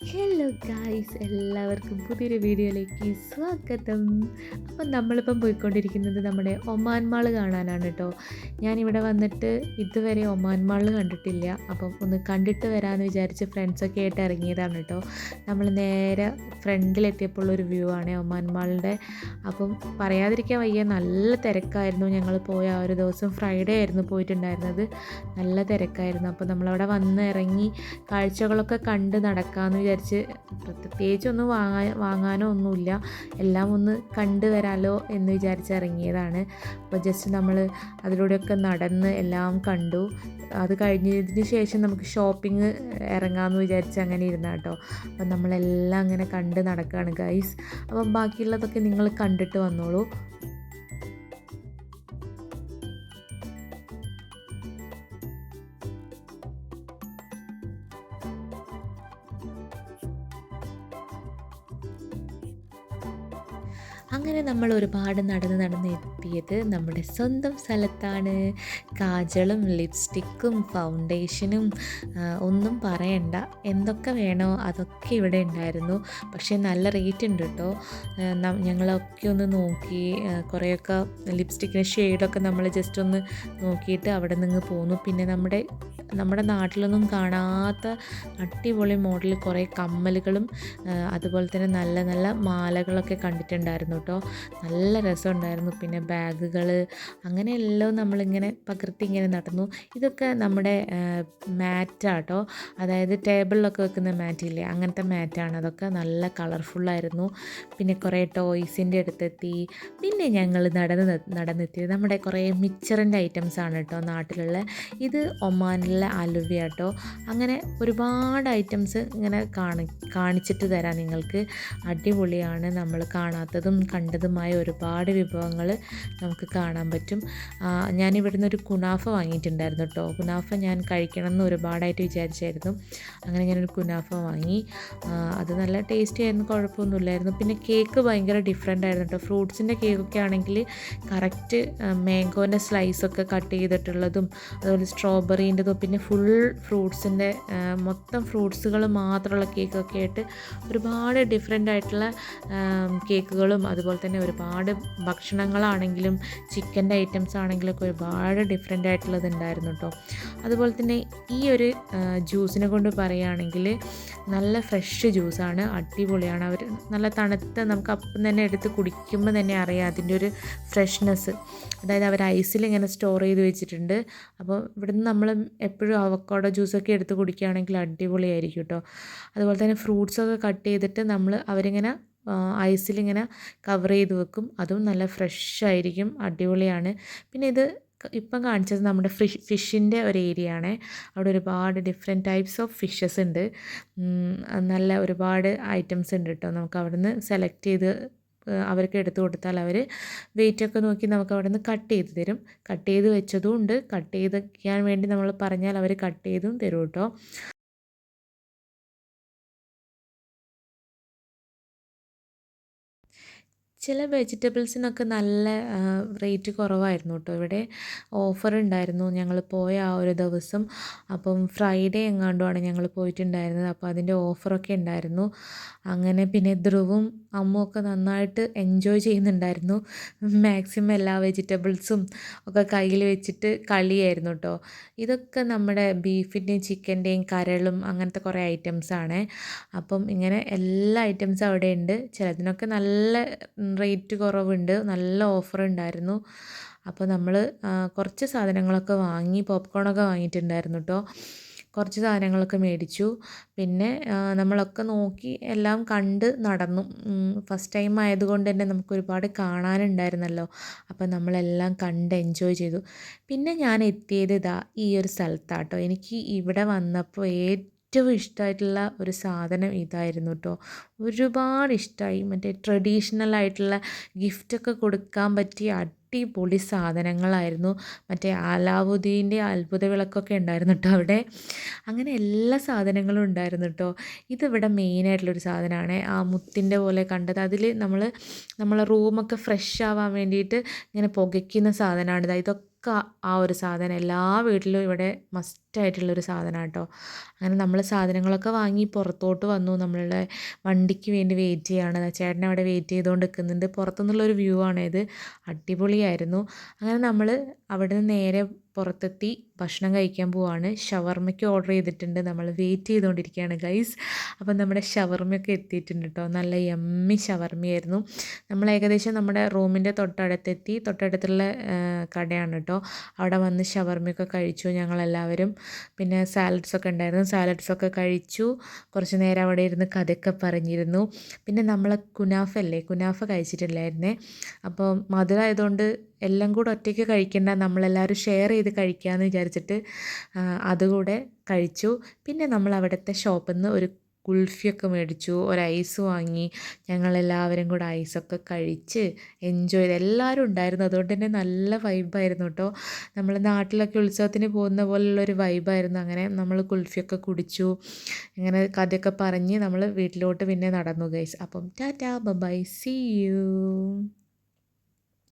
Hello guys എല്ലാവർക്കും പുതിയൊരു വീഡിയോയിലേക്ക് സ്വാഗതം. അപ്പം നമ്മളിപ്പം പോയിക്കൊണ്ടിരിക്കുന്നത് നമ്മുടെ ഒമാൻ മാൾ കാണാനാണ് കേട്ടോ ഞാനിവിടെ വന്നിട്ട് ഇതുവരെ ഒമാൻ മാൾ കണ്ടിട്ടില്ല. അപ്പം ഒന്ന് കണ്ടിട്ട് വരാമെന്ന് വിചാരിച്ച് ഫ്രണ്ട്സൊക്കെ ആയിട്ട് ഇറങ്ങിയതാണ് കേട്ടോ നമ്മൾ നേരെ ഫ്രണ്ടിലെത്തിയപ്പോൾ ഒരു വ്യൂ ആണ് ഒമാൻ മാളിന്റെ. അപ്പം പറയാതിരിക്കാൻ വയ്യ നല്ല തിരക്കായിരുന്നു ഞങ്ങൾ പോയ ആ ഒരു ദിവസം. ഫ്രൈഡേ ആയിരുന്നു പോയിട്ടുണ്ടായിരുന്നത്. നല്ല തിരക്കായിരുന്നു. അപ്പോൾ നമ്മളവിടെ വന്ന് ഇറങ്ങി കാഴ്ചകളൊക്കെ കണ്ട് നടക്കാമെന്ന് വിചാരിച്ച് പ്രത്യേകിച്ചൊന്നും വാങ്ങാൻ വാങ്ങാനോ ഒന്നുമില്ല. എല്ലാം ഒന്ന് കണ്ടു വരാലോ എന്ന് വിചാരിച്ച് ഇറങ്ങിയതാണ്. അപ്പോൾ ജസ്റ്റ് നമ്മൾ അതിലൂടെയൊക്കെ നടന്ന് എല്ലാം കണ്ടു. അത് കഴിഞ്ഞതിന് ശേഷം നമുക്ക് ഷോപ്പിംഗ് ഇറങ്ങാമെന്ന് വിചാരിച്ച് അങ്ങനെ ഇരുന്ന കേട്ടോ അപ്പം നമ്മളെല്ലാം അങ്ങനെ കണ്ട് നടക്കുകയാണ് ഗൈസ് അപ്പം ബാക്കിയുള്ളതൊക്കെ നിങ്ങൾ കണ്ടിട്ട് വന്നോളൂ. അങ്ങനെ നമ്മൾ ഒരുപാട് നടന്ന് നടന്ന് എത്തിയത് നമ്മുടെ സ്വന്തം സ്ഥലത്താണ്. കാജളും ലിപ്സ്റ്റിക്കും ഫൗണ്ടേഷനും ഒന്നും പറയണ്ട. എന്തൊക്കെ വേണോ അതൊക്കെ ഇവിടെ ഉണ്ടായിരുന്നു. പക്ഷേ നല്ല റേറ്റ് ഉണ്ട് കേട്ടോ ഞങ്ങളൊക്കെ ഒന്ന് നോക്കി കുറേയൊക്കെ ലിപ്സ്റ്റിക്കിന്റെ ഷെയ്ഡൊക്കെ നമ്മൾ ജസ്റ്റ് ഒന്ന് നോക്കിയിട്ട് അവിടെ നിന്ന് പോന്നു. പിന്നെ നമ്മുടെ നമ്മുടെ നാട്ടിലൊന്നും കാണാത്ത അടിപൊളി മോഡൽ കുറേ കമ്മലുകളും അതുപോലെ തന്നെ നല്ല നല്ല മാലകളൊക്കെ കണ്ടിട്ടുണ്ടായിരുന്നു കേട്ടോ നല്ല രസമുണ്ടായിരുന്നു. പിന്നെ ബാഗുകൾ അങ്ങനെ എല്ലാം നമ്മളിങ്ങനെ പകർത്തി ഇങ്ങനെ നടന്നു. ഇതൊക്കെ നമ്മുടെ മാറ്റാട്ടോ അതായത് ടേബിളിലൊക്കെ വെക്കുന്ന മാറ്റില്ലേ അങ്ങനത്തെ മാറ്റാണ്. അതൊക്കെ നല്ല കളർഫുള്ളായിരുന്നു. പിന്നെ കുറേ ടോയ്സിന്റെ അടുത്തെത്തി. പിന്നെ ഞങ്ങൾ നടന്ന് നടന്നെത്തിയത് നമ്മുടെ കുറേ മിച്ചറിന്റെ ഐറ്റംസ് ആണ് കേട്ടോ നാട്ടിലുള്ള. ഇത് ഒമാനിലെ അലുവ കേട്ടോ അങ്ങനെ ഒരുപാട് ഐറ്റംസ് ഇങ്ങനെ കാണി കാണിച്ചിട്ട് തരാം നിങ്ങൾക്ക്. അടിപൊളിയാണ് നമ്മൾ കാണാത്തതും കണ്ടതുമായ ഒരുപാട് വിഭവങ്ങൾ നമുക്ക് കാണാൻ പറ്റും. ഞാൻ ഇവിടുന്ന് ഒരു കുനാഫ വാങ്ങിയിട്ടുണ്ടായിരുന്നു കേട്ടോ കുനാഫ ഞാൻ കഴിക്കണം എന്ന് ഒരുപാടായിട്ട് വിചാരിച്ചായിരുന്നു. അങ്ങനെ ഞാനൊരു കുനാഫ വാങ്ങി. അത് നല്ല ടേസ്റ്റി ആയിരുന്നു കുഴപ്പമൊന്നുമില്ലായിരുന്നു. പിന്നെ കേക്ക് ഭയങ്കര ഡിഫറെന്റ് ആയിരുന്നു കേട്ടോ ഫ്രൂട്ട്സിന്റെ കേക്കൊക്കെ ആണെങ്കിൽ കറക്റ്റ് മാംഗോന്റെ സ്ലൈസൊക്കെ കട്ട് ചെയ്തിട്ടുള്ളതും അതുപോലെ സ്ട്രോബെറീന്റെതും പിന്നെ ഫുൾ ഫ്രൂട്ട്സിന്റെ മൊത്തം ഫ്രൂട്ട്സുകൾ മാത്രമുള്ള കേക്കൊക്കെ ആയിട്ട് ഒരുപാട് ഡിഫറെന്റ് ആയിട്ടുള്ള കേക്കുകളും അതുപോലെ തന്നെ ഒരുപാട് ഭക്ഷണങ്ങളാണെങ്കിലും ചിക്കന്റെ ഐറ്റംസ് ആണെങ്കിലൊക്കെ ഒരുപാട് ഡിഫറെന്റ് ആയിട്ടുള്ളത് ഉണ്ടായിരുന്നു കേട്ടോ അതുപോലെ തന്നെ ഈ ഒരു ജ്യൂസിനെ കൊണ്ട് പറയുകയാണെങ്കിൽ നല്ല ഫ്രഷ് ജ്യൂസാണ് അടിപൊളിയാണ്. അവർ നല്ല തണുത്ത നമുക്ക് അപ്പം തന്നെ എടുത്ത് കുടിക്കുമ്പോൾ തന്നെ അറിയാം അതിന്റെ ഒരു ഫ്രഷ്നെസ് അതായത് അവർ ഐസിൽ ഇങ്ങനെ സ്റ്റോർ ചെയ്ത് വെച്ചിട്ടുണ്ട്. അപ്പോൾ ഇവിടുന്ന് നമ്മൾ എപ്പോഴും അവക്കോടോ ജ്യൂസൊക്കെ എടുത്ത് കുടിക്കുകയാണെങ്കിൽ അടിപൊളിയായിരിക്കും കേട്ടോ. അതുപോലെ തന്നെ ഫ്രൂട്ട്സൊക്കെ കട്ട് ചെയ്തിട്ട് നമ്മൾ അവരിങ്ങനെ ഐസിലിങ്ങനെ കവർ ചെയ്ത് വെക്കും. അതും നല്ല ഫ്രഷ് ആയിരിക്കും അടിപൊളിയാണ്. പിന്നെ ഇത് ഇപ്പം കാണിച്ചത് നമ്മുടെ ഫിഷ് ഫിഷിന്റെ ഒരു ഏരിയ ആണ് അവിടെ ഒരുപാട് ഡിഫറെന്റ് ടൈപ്സ് ഓഫ് ഫിഷസ് ഉണ്ട്. നല്ല ഒരുപാട് ഐറ്റംസ് ഉണ്ട് കേട്ടോ. നമുക്ക് അവിടുന്ന് സെലക്ട് ചെയ്ത് അവർക്ക് എടുത്തു കൊടുത്താൽ അവർ വെയിറ്റൊക്കെ നോക്കി നമുക്ക് അവിടെ നിന്ന് കട്ട് ചെയ്ത് തരും. കട്ട് ചെയ്ത് വെച്ചതും ഉണ്ട്. കട്ട് ചെയ്തിരിക്കാൻ വേണ്ടി നമ്മൾ പറഞ്ഞാൽ അവർ കട്ട് ചെയ്തും തരും കേട്ടോ ചില വെജിറ്റബിൾസിനൊക്കെ നല്ല റേറ്റ് കുറവായിരുന്നു കേട്ടോ. ഇവിടെ ഓഫർ ഉണ്ടായിരുന്നു ഞങ്ങൾ പോയ ആ ഒരു ദിവസം. അപ്പം ഫ്രൈഡേ എങ്ങാണ്ടുമാണ് ഞങ്ങൾ പോയിട്ടുണ്ടായിരുന്നത്. അപ്പോൾ അതിന്റെ ഓഫറൊക്കെ ഉണ്ടായിരുന്നു. അങ്ങനെ പിന്നെ ധ്രുവും അമ്മുമൊക്കെ നന്നായിട്ട് എൻജോയ് ചെയ്യുന്നുണ്ടായിരുന്നു. മാക്സിമം എല്ലാ വെജിറ്റബിൾസും ഒക്കെ കയ്യിൽ വെച്ചിട്ട് കളിയായിരുന്നു കേട്ടോ. ഇതൊക്കെ നമ്മുടെ ബീഫിന്റെയും ചിക്കന്റെയും കരളും അങ്ങനത്തെ കുറേ ഐറ്റംസ് ആണ് അപ്പം ഇങ്ങനെ എല്ലാ ഐറ്റംസും അവിടെ ഉണ്ട് ചിലതിനൊക്കെ നല്ല റേറ്റ് കുറവുണ്ട്. നല്ല ഓഫർ ഉണ്ടായിരുന്നു. അപ്പോൾ നമ്മൾ കുറച്ച് സാധനങ്ങളൊക്കെ വാങ്ങി പോപ്കോണൊക്കെ വാങ്ങിയിട്ടുണ്ടായിരുന്നു കേട്ടോ കുറച്ച് സാധനങ്ങളൊക്കെ മേടിച്ചു. പിന്നെ നമ്മളൊക്കെ നോക്കി എല്ലാം കണ്ട് നടന്നു. ഫസ്റ്റ് ടൈം ആയതുകൊണ്ട് തന്നെ നമുക്ക് ഒരുപാട് കാണാനുണ്ടായിരുന്നല്ലോ. അപ്പോൾ നമ്മളെല്ലാം കണ്ട് എൻജോയ് ചെയ്തു. പിന്നെ ഞാൻ എത്തിയത് ഇതാ ഈ ഒരു സ്ഥലത്താട്ടോ എനിക്ക് ഇവിടെ വന്നപ്പോൾ ഏറ്റവും ഇഷ്ടമായിട്ടുള്ള ഒരു സാധനം ഇതായിരുന്നു കേട്ടോ ഒരുപാട് ഇഷ്ടമായി മറ്റേ ട്രഡീഷണൽ ആയിട്ടുള്ള ഗിഫ്റ്റൊക്കെ കൊടുക്കാൻ പറ്റിയ അടിപൊളി സാധനങ്ങളായിരുന്നു. മറ്റേ അലാവുദ്ദീന്റെ അത്ഭുത വിളക്കൊക്കെ ഉണ്ടായിരുന്നു കേട്ടോ അവിടെ. അങ്ങനെ എല്ലാ സാധനങ്ങളും ഉണ്ടായിരുന്നു കേട്ടോ ഇതിവിടെ മെയിനായിട്ടുള്ളൊരു സാധനമാണ് ആ മുത്തിന്റെ പോലെ കണ്ടത്. അതിൽ നമ്മൾ നമ്മളെ റൂമൊക്കെ ഫ്രഷ് ആവാൻ വേണ്ടിയിട്ട് ഇങ്ങനെ പുകയ്ക്കുന്ന സാധനമാണ് ഇതാ ഇതൊക്കെ ആ ഒരു സാധനം എല്ലാ വീട്ടിലും ഇവിടെ മസ്റ്റായിട്ടുള്ളൊരു സാധനം സാധനമാണ് കേട്ടോ അങ്ങനെ നമ്മൾ സാധനങ്ങളൊക്കെ വാങ്ങി പുറത്തോട്ട് വന്നു. നമ്മളുടെ വണ്ടിക്ക് വേണ്ടി വെയിറ്റ് ചെയ്യുകയാണ് ചേട്ടൻ അവിടെ വെയിറ്റ് ചെയ്തുകൊണ്ട് നിൽക്കുന്നുണ്ട് പുറത്തുനിന്നുള്ളൊരു വ്യൂ ആണ് ഇത് അടിപൊളിയായിരുന്നു. അങ്ങനെ നമ്മൾ അവിടെ നിന്ന് നേരെ പുറത്തെത്തി ഭക്ഷണം കഴിക്കാൻ പോവാണ്. ഷവർമ്മയ്ക്ക് ഓർഡർ ചെയ്തിട്ടുണ്ട്. നമ്മൾ വെയിറ്റ് ചെയ്തുകൊണ്ടിരിക്കുകയാണ് ഗൈസ് അപ്പം നമ്മുടെ ഷവർമ്മയൊക്കെ എത്തിയിട്ടുണ്ട് കേട്ടോ. നല്ല യമ്മി ഷവർമ്മയായിരുന്നു. നമ്മൾ ഏകദേശം നമ്മുടെ റൂമിന്റെ തൊട്ടടുത്തെത്തി. തൊട്ടടുത്തുള്ള കടയാണ് കേട്ടോ. അവിടെ വന്ന് ഷവർമ്മയൊക്കെ കഴിച്ചു ഞങ്ങളെല്ലാവരും. പിന്നെ സാലഡ്സൊക്കെ ഉണ്ടായിരുന്നു. സാലഡ്സൊക്കെ കഴിച്ചു. കുറച്ച് നേരം അവിടെ ഇരുന്ന് കഥയൊക്കെ പറഞ്ഞിരുന്നു. പിന്നെ നമ്മൾ കുനാഫല്ലേ കുനാഫ കഴിച്ചിട്ടില്ലായിരുന്നേ അപ്പോൾ മധുരമായതുകൊണ്ട് എല്ലാം കൂടെ ഒറ്റയ്ക്ക് കഴിക്കേണ്ട. നമ്മളെല്ലാവരും ഷെയർ ചെയ്ത് കഴിക്കാമെന്ന് വിചാരിച്ചിട്ട് അതുകൂടെ കഴിച്ചു. പിന്നെ നമ്മൾ അവിടുത്തെ ഷോപ്പിൽ നിന്ന് ഒരു കുൽഫിയൊക്കെ മേടിച്ചു. ഒരു ഐസ് വാങ്ങി. ഞങ്ങളെല്ലാവരും കൂടെ ഐസൊക്കെ കഴിച്ച് എൻജോയ് ചെയ്ത്. എല്ലാവരും ഉണ്ടായിരുന്നു. അതുകൊണ്ട് തന്നെ നല്ല വൈബായിരുന്നു കേട്ടോ നമ്മൾ നാട്ടിലൊക്കെ ഉത്സവത്തിന് പോകുന്ന പോലുള്ളൊരു വൈബായിരുന്നു അങ്ങനെ നമ്മൾ കുൽഫിയൊക്കെ കുടിച്ചു. ഇങ്ങനെ കഥയൊക്കെ പറഞ്ഞ് നമ്മൾ വീട്ടിലോട്ട് പിന്നെ നടന്നു ഗൈസ് അപ്പം ടാറ്റാ ബൈ സീ യു.